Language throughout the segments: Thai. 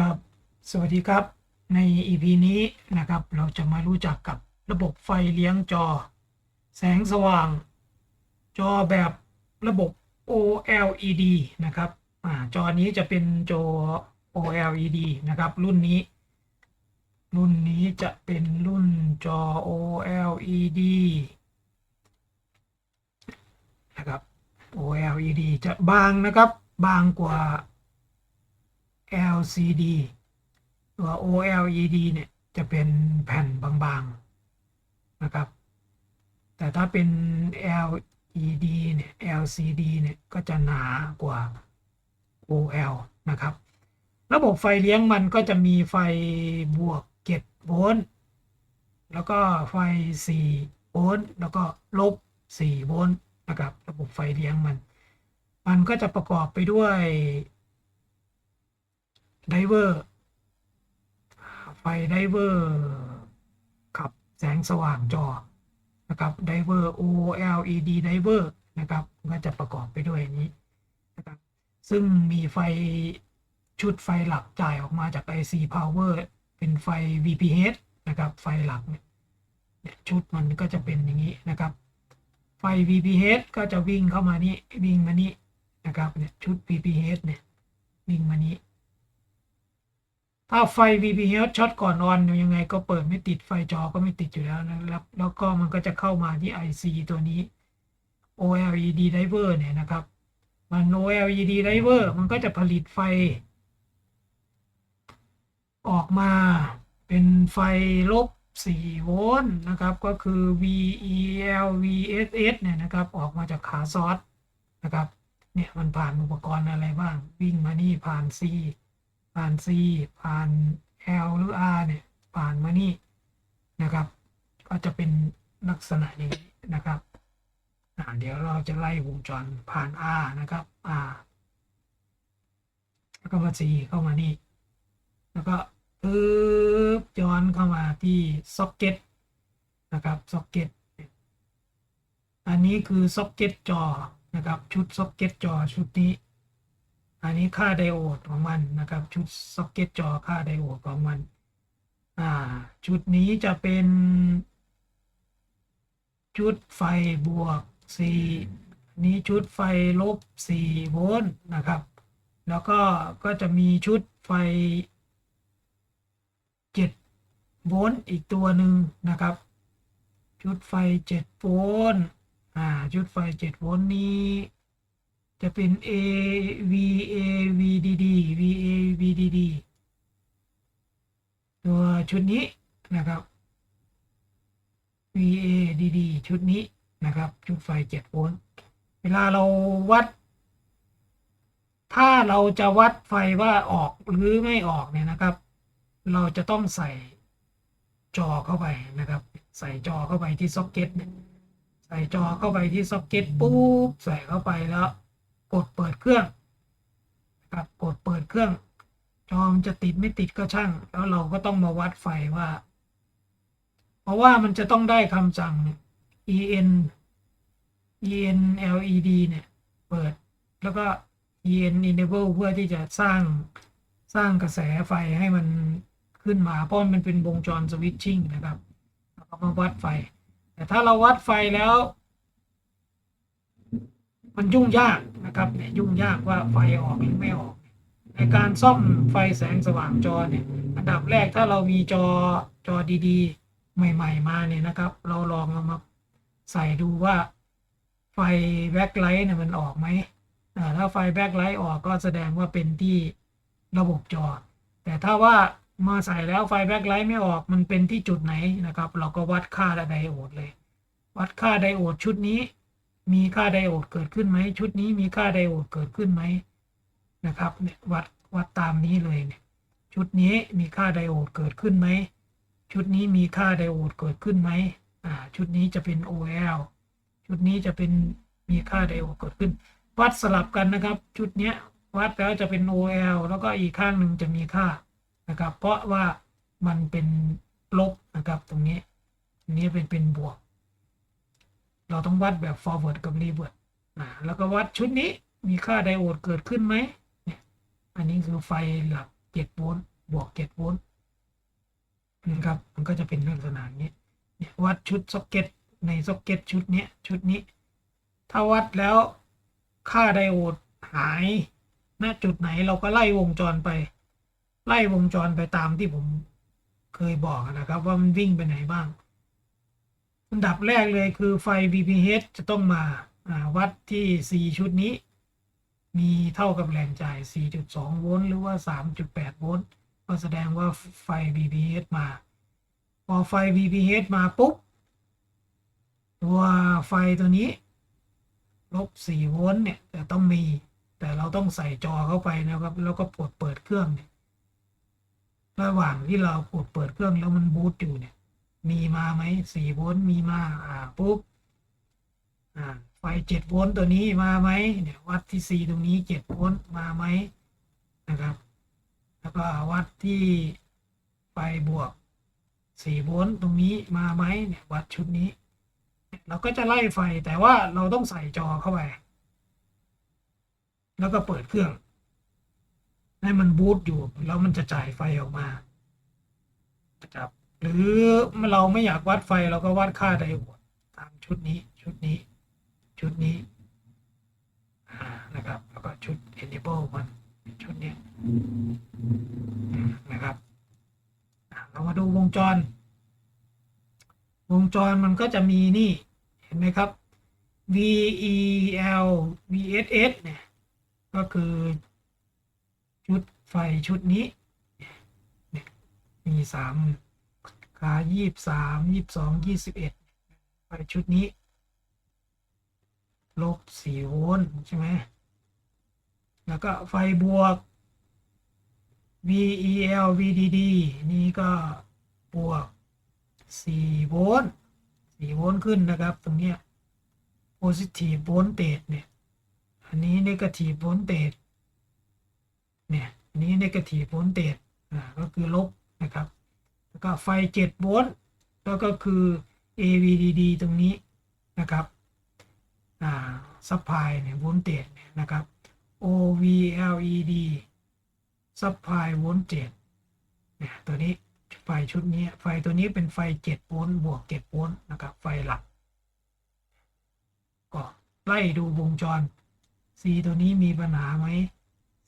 ครับสวัสดีครับ ใน EP นี้นะครับ เราจะมารู้จักกับระบบไฟเลี้ยงจอ แสงสว่าง จอแบบระบบ OLED นะครับอจอนี้จะเป็นจอ OLED นะครับ รุ่นนี้ รุ่นนี้จะเป็นรุ่นจอ OLED นะครับ OLED จะบางนะครับ บางกว่า LCD ตัว OLED เนี่ย จะเป็นแผ่นบางๆ นะครับ แต่ถ้าเป็น LED เนี่ย LCD เนี่ย ก็จะหนากว่า OL นะครับ ระบบไฟเลี้ยงมันก็จะมีไฟบวก7โวลต์แล้วก็ไฟ 4 โวลต์แล้วก็ลบ 4 โวลต์นะครับ ระบบไฟเลี้ยงมัน มันก็จะประกอบไปด้วย ไดเวอร์ไฟไดเวอร์ขับแสงสว่างจอนะครับไดเวอร์ OLED ไดเวอร์นะครับก็จะประกอบไปด้วยอย่างนี้นะครับซึ่งมีไฟชุดไฟหลักจ่ายออกมาจาก IC Power เป็นไฟ VPH นะครับ ไฟหลักเนี่ยชุดมันก็จะเป็นอย่างนี้นะครับ ไฟ VPH ก็จะวิ่งเข้ามานี่วิ่งมานี่นะครับเนี่ยชุด VPH เนี่ยวิ่งมานี้ ถ้าไฟ VPH ช็อตก่อนออนยังไงก็เปิดไม่ติดไฟจอก็ไม่ติดอยู่แล้วนะครับ แล้วก็มันก็จะเข้ามาที่ IC ตัวนี้ OLED driver เนี่ยนะครับ มัน OLED driver มันก็จะผลิตไฟ ออกมาเป็นไฟลบ 4 โวลต์นะครับ ก็คือ VEL VSS เนี่ยนะครับออกมาจากขาซอสนะครับเนี่ยมันผ่านอุปกรณ์อะไรบ้าง วิ่งมานี่ผ่าน C ผ่าน C ผ่าน L หรือ R เนี่ย ผ่านมานี่นะครับ ก็จะเป็นลักษณะอย่างนี้นะครับเดี๋ยวเราจะไล่วงจรผ่าน R นะครับ R แล้วก็มา C เข้ามานี่ แล้วก็ปึ๊บย้อนเข้ามาที่ซ็อกเก็ตนะครับซ็อกเก็ตอันนี้คือซ็อกเก็ตจอนะครับ ชุดซ็อกเก็ตจอชุดนี้ อันนี้ค่าไดโอดของมันนะครับ ชุดซ็อกเก็ตจอค่าไดโอดของมัน อ่า ชุดนี้จะเป็น ชุดไฟบวก 4 นี้ชุดไฟลบ 4 โวลต์นะครับ แล้วก็ก็จะมีชุดไฟ 7 โวลต์อีกตัวหนึ่งนะครับ ชุดไฟ 7 โวลต์อ่า ชุดไฟ 7 โวลต์นี้ จะเป็น A V A V D D V A V D D ตัวชุดนี้นะครับ V A D D ชุดนี้นะครับ ชุดไฟ7โวลต์เวลาเราวัด ถ้าเราจะวัดไฟว่าออกหรือไม่ออกเนี่ยนะครับ เราจะต้องใส่จอเข้าไปนะครับ ใส่จอเข้าไปที่ซ็อกเก็ตใส่จอเข้าไปที่ซ็อกเก็ตปุ๊บใส่เข้าไปแล้ว ดเปิดเครื่องนะครับกดเปิดเครื่อง จอมนจะติดไม่ติดก็ช่าง แล้วเราก็ต้องมาวัดไฟว่า เพราะว่ามันจะต้องได้คำสั่ง en en led เนี่ยเปิดแล้วก็ en enable เพื่อที่จะสร้างสร้างกระแสไฟให้มันขึ้นมา เพราะมันเป็นวงจรสวิตชิ่งนะครับเราก็มาวัดไฟ แต่ถ้าเราวัดไฟแล้ว มันยุ่งยากนะครับเนี่ยยุ่งยากว่าไฟออกหรือไม่ออก ในการซ่อมไฟแสงสว่างจอเนี่ยอันดับแรกถ้าเรามีจอจอดีๆ ใหม่ ๆ มาเนี่ยนะครับ เราลองเอามาใส่ดูว่าไฟแบ็คไลท์เนี่ยมันออกไหมอ่ถ้าไฟแบ็คไลท์ออกก็แสดงว่าเป็นที่ระบบจอ แต่ถ้าว่ามาใส่แล้วไฟแบ็คไลท์ไม่ออกมันเป็นที่จุดไหนนะครับ เราก็วัดค่าไดโอดเลย วัดค่าไดโอดชุดนี้ มีค่าไดโอดเกิดขึ้นไหมชุดนี้มีค่าไดโอดเกิดขึ้นไหมนะครับเนี่ยวัดวัดตามนี้เลยเนี่ยชุดนี้มีค่าไดโอดเกิดขึ้นไหมชุดนี้มีค่าไดโอดเกิดขึ้นไหมอ่าชุดนี้จะเป็น OL ชุดนี้จะเป็นมีค่าไดโอดเกิดขึ้น วัดสลับกันนะครับ ชุดเนี้ยวัดแล้วจะเป็น OL แล้วก็อีกข้างหนึ่งจะมีค่านะครับ เพราะว่ามันเป็นลบนะครับตรงนี้นี้เป็นเป็นบวก เราต้องวัดแบบ forward กับ reverse นะแล้วก็วัดชุดนี้มีค่าไดโอดเกิดขึ้นไหมเนี่ยอันนี้คือไฟหลักเจ็ดโวลต์บวกเจ็ดโวลต์นะครับมันก็จะเป็นลักษณะอย่างนี้เนี่ยวัดชุดซ็อกเก็ตในซ็อกเก็ตชุดนี้ชุดนี้ ถ้าวัดแล้วค่าไดโอดหายณจุดไหนเราก็ไล่วงจรไป ไล่วงจรไปตามที่ผมเคยบอกนะครับ ว่ามันวิ่งไปไหนบ้าง อันดับแรกเลยคือไฟ VPH จะต้องมาวัดที่ 4 ชุดนี้ มีเท่ากับแรงจ่าย 4.2 โวลต์หรือว่า 3.8 โวลต์ก็แสดงว่าไฟ VPH มา พอไฟ VPH มาปุ๊บ ตัวไฟตัวนี้ ลบ 4 โวลต์เนี่ยจะต้องมี แต่เราต้องใส่จอเข้าไปนะครับ แล้วก็ปลดเปิดเครื่องเนี่ยระหว่างที่เราปลดเปิดเครื่องแล้วมันบูตอยู่เนี่ย มีมาไหมสี่โวลต์มีมาอ่าปุ๊บอ่าไฟเจ็ดโวลต์ตัวนี้มาไหมเนี่ยวัดที่สี่ตรงนี้เจ็ดโวลต์มาไหมนะครับ แล้วก็วัดที่ไฟบวกสี่โวลต์ตรงนี้มาไหมเนี่ยวัดชุดนี้ เราก็จะไล่ไฟแต่ว่าเราต้องใส่จอเข้าไป แล้วก็เปิดเครื่องให้มันบูตอยู่แล้วมันจะจ่ายไฟออกมานะครับ หรือเราไม่อยากวัดไฟเราก็วัดค่าไดโอดตามชุดนี้ชุดนี้ ชุดนี้นะครับ แล้วก็ชุด enable มันชุดนี้นะครับอะเรามาดูวงจร วงจรมันก็จะมีนี่ เห็นไหมครับ VEL VSS เนี่ยก็คือ ชุดไฟชุดนี้ มีสามายี่สามยี่สองยี่สิบเอ็ดไฟชุดนี้ลบสี่โวลต์ใช่ไหมแล้วก็ไฟบวก VEL VDD นี่ก็บวกสี่โวลต์สี่โวลต์ขึ้นนะครับ ตรงเนี้ย positive voltage เนี่ย อันนี้ negative voltage เนี่ย อันนี้ negative voltage อ่า ก็คือลบนะครับ แล้วก็ไฟ 7 โวลต์แล้วก็คือ AVDD ตรงนี้นะครับอ่า supply เนี่ย voltage เนี่ยนะครับ OVLED supply voltage เนี่ยตัวนี้ไฟชุดนี้ไฟตัวนี้เป็นไฟ 7 โวลต์บวก 7 โวลต์นะครับไฟหลัก ก็ไล่ดูวงจร C ตัวนี้มีปัญหาไหม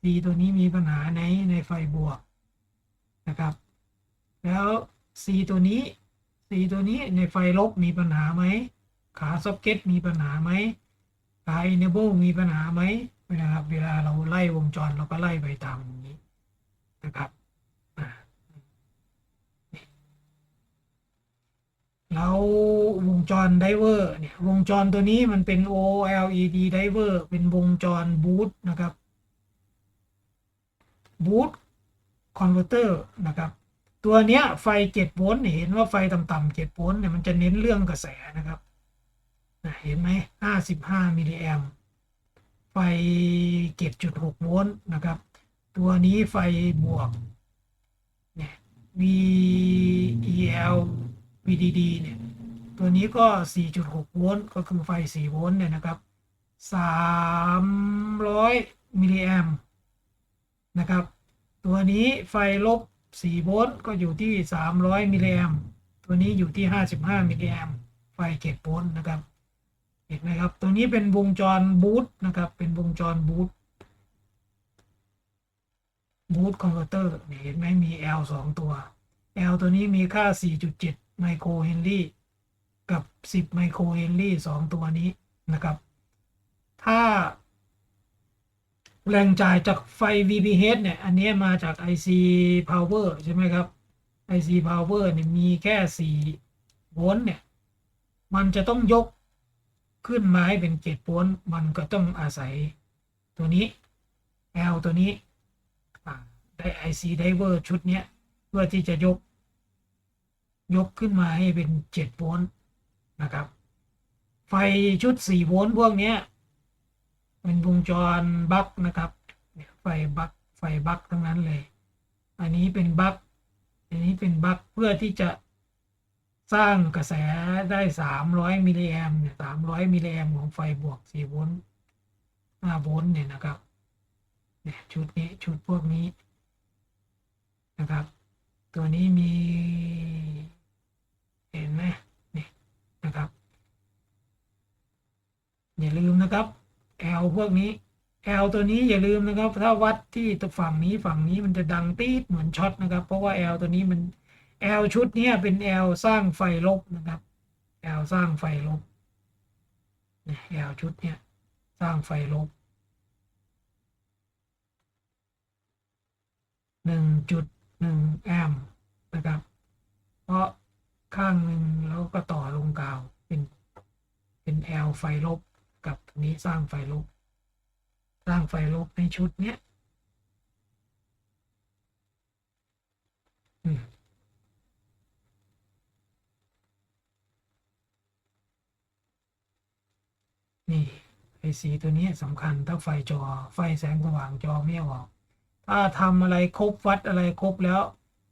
C ตัวนี้มีปัญหาในในไฟบวกนะครับ แล้ว C ตัวนี้ C ตัวนี้ในไฟลบมีปัญหาไหมขาซ็อกเก็ตมีปัญหาไหมขา enable มีปัญหาไหมนะครับ เวลาเราไล่วงจรเราก็ไล่ไปตามนี้นะครับอ่าแล้ววงจรไดเวอร์เนี่ยวงจรตัวนี้มันเป็น OLED ไดเวอร์เป็นวงจรบูตนะครับบูตคอนเวอร์เตอร์นะครับ ตัวเนี้ยไฟ7โวลต์เห็นว่าไฟต่ำๆ7โวลต์เนี่ยมันจะเน้นเรื่องกระแสนะครับนะเห็นไหม55มิลลิแอมป์ไฟ7.6โวลต์นะครับ ตัวนี้ไฟบวกเนี่ย VEL VDD เนี่ย ตัวนี้ก็ 4.6 โวลต์ ก็คือไฟ 4 โวลต์เนี่ยนะครับ 300 มิลลิแอมนะครับ ตัวนี้ไฟลบ 4โวลต์ก็อยู่ที่ 300 มิลลิแอมตัวนี้อยู่ที่ 55 มิลลิแอมป์ไฟ7โวลต์นะครับ เห็นไหมครับ ตัวนี้เป็นวงจรบูตนะครับ เป็นวงจรบูตบูตคอนเวอร์เตอร์เห็นไหมมี L 2 ตัว L ตัวนี้มีค่า 4.7 ไมโครเฮนรี่ กับ 10 ไมโครเฮนรี่ 2 ตัวนี้นะครับ ถ้า แรงจ่ายจากไฟ VPH เนี่ย อันนี้มาจาก IC Power ใช่ไหมครับ IC Power เนี่ยมีแค่4โวลต์เนี่ย มันจะต้องยกขึ้นมาให้เป็น7โวลต์มันก็ต้องอาศัยตัวนี้ L ตัวนี้ได้ IC Driver ชุดเนี้ย เพื่อที่จะยก ยกขึ้นมาให้เป็น7โวลต์นะครับ ไฟชุด4โวลต์พวกเนี้ย เป็นวงจรบัคนะครับไฟบัคไฟบัคทั้งนั้นเลย อันนี้เป็นบัคอันนี้เป็นบัคเพื่อที่จะสร้างกระแสได้ 300มิลลิแอมป์เนี่ย300มิลลิแอมป์ของไฟบวก4โวลต์5โวลต์เนี่ยนะครับเนี่ยชุดนี้ชุดพวกนี้นะครับ ตัวนี้มีเห็นไหมนี่นะครับ อย่าลืมนะครับ L พวกนี้ L ตัวนี้อย่าลืมนะครับ ถ้าวัดที่ตัวฝั่งนี้ฝั่งนี้มันจะดังตีดเหมือนช็อตนะครับ เพราะว่า L ตัวนี้มัน L ชุดนี้เป็น L สร้างไฟลบนะครับ L สร้างไฟลบเนี่ย L ชุดเนี้ยสร้างไฟลบหนึ่งจุดหนึ่งแอมป์นะครับ เพราะข้างหนึ่งแล้วก็ต่อลงกาวเป็นเป็น L ไฟลบ กับตัวนี้สร้างไฟลบ สร้างไฟลบในชุดเนี้ยนี่ไอสีตัวนี้สำคัญถ้าไฟจอไฟแสงสว่างจอไม่ออก ถ้าทำอะไรครบวัดอะไรครบแล้ว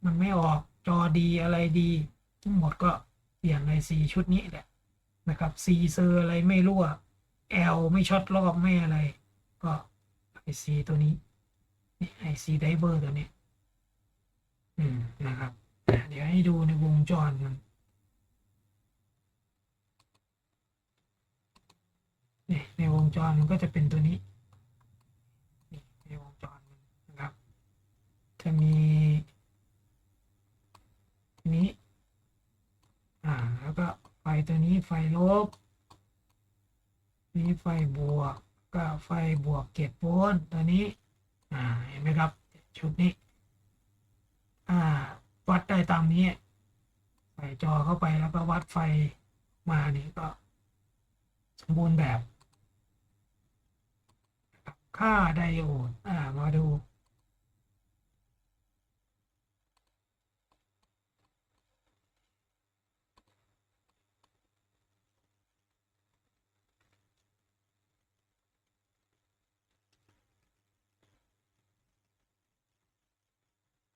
มันไม่ออกจอดีอะไรดี ทั้งหมดก็เปลี่ยนไอซีชุดนี้แหละนะครับซีเซอร์อะไรไม่รั่ว แอลไม่ช็อตรอบไม่อะไร ก็ไอซีตัวนี้นี่ไอซีไดเวอร์ตัวนี้ อืมนะครับ เดี๋ยวให้ดูในวงจรมันนี่ในวงจรมันก็จะเป็นตัวนี้นี่ในวงจรมันนะครับ จะมีนี้ อ่า แล้วก็ไฟตัวนี้ไฟลบ ไฟบวกก็ไฟบวกเกตโวลต์ตัวนี้อ่าเห็นไหมครับ ชุดนี้อ่าวัดได้ตามนี้ใส่จอเข้าไปแล้วก็วัดไฟมานี่ก็ สมบูรณ์แบบ ค่าไดโอดอ่ามาดู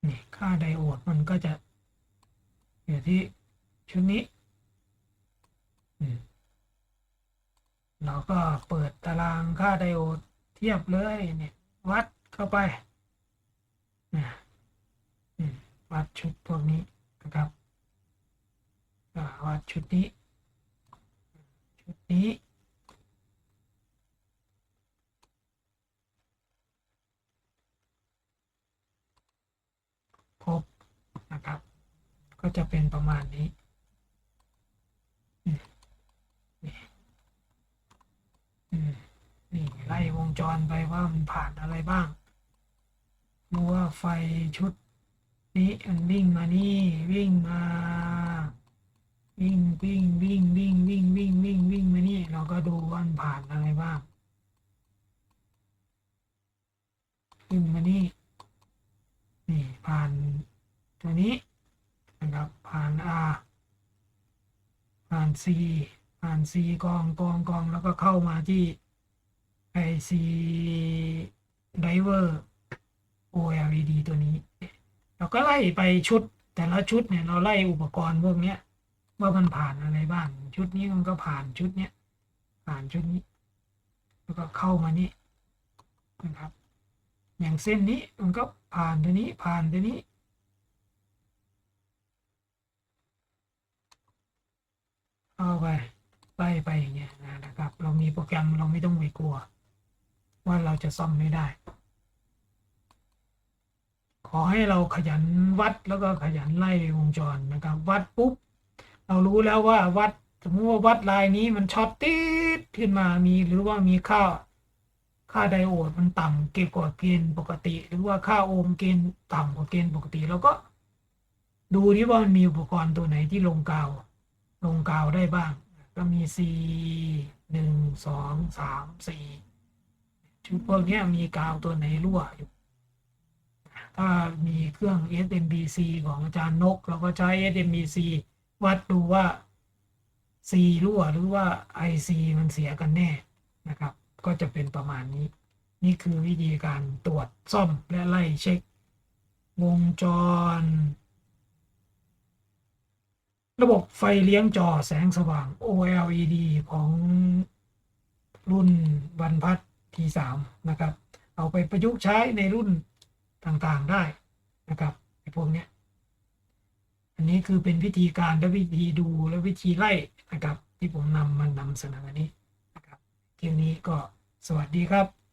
นี่ ค่าไดโอดมันก็จะอยู่ที่ชุดนี้ เราก็เปิดตารางค่าไดโอดเทียบเลยเนี่ยวัดเข้าไปวัดชุดพวกนี้นะครับวัดชุดนี้ ชุดนี้ ครบ นะครับ ก็จะเป็นประมาณนี้นี่อืมนี่ไล่วงจรไปว่ามันผ่านอะไรบ้างดูว่าไฟชุดนี้มันวิ่งมานี่วิ่งมาวิ่งวิ่งวิ่งวิ่งวิ่งวิ่งวิ่งวิ่งมานี่เราก็ดูว่ามันผ่านอะไรบ้างขึ้นมานี่นี่ผ่าน ตัวนี้นะครับผ่าน R ผ่าน C ผ่าน C กองกองกองแล้วก็เข้ามาที่ไอ C driver OLED ตัวนี้ เราก็ไล่ไปชุดแต่ละชุดเนี่ยเราไล่อุปกรณ์พวกเนี้ยว่ามันผ่านอะไรบ้าง ชุดนี้มันก็ผ่านชุดเนี้ยผ่านชุดนี้ แล้วก็เข้ามานี่นะครับ อย่างเส้นนี้มันก็ผ่านตัวนี้ผ่านตัวนี้ เอาไปไล่ไปอย่างเงี้ยนะครับ เรามีโปรแกรมเราไม่ต้องไปกลัว ว่าเราจะซ่อมไม่ได้ ขอให้เราขยันวัดแล้วก็ขยันไล่วงจรนะครับ วัดปุ๊บเรารู้แล้วว่าวัดสมมติว่าวัดลายนี้มันช็อตติดขึ้นมามีหรือว่ามีค่าค่าไดโอดมันต่ำเกินกว่าเกณฑ์ปกติ หรือว่าค่าโอห์มเกณฑ์ต่ำกว่าเกณฑ์ปกติเราก็ ดูที่ว่ามันมีอุปกรณ์ตัวไหนที่ลงกาว ลงกาวได้บ้าง ก็มี C หนึ่งสองสามสี่ชุดพวกนี้มีกาวตัวไหนรั่วอยู่ ถ้ามีเครื่อง SMBC ของอาจารย์นก เราก็ใช้ SMBC วัดดูว่า C รั่วหรือว่า IC มันเสียกันแน่นะครับ ก็จะเป็นประมาณนี้ นี่คือวิธีการตรวจซ่อมและไล่เช็ควงจร ระบบไฟเลี้ยงจอแสงสว่าง OLED ของรุ่นวันพัด T3 นะครับ เอาไปประยุกต์ใช้ในรุ่นต่างๆได้นะครับไอ้พวกเนี้ยอันนี้คือเป็นวิธีการและวิธีดูและวิธีไล่นะครับ ที่ผมนำมานำเสนอนี้นะครับคลิปนี้ก็สวัสดีครับ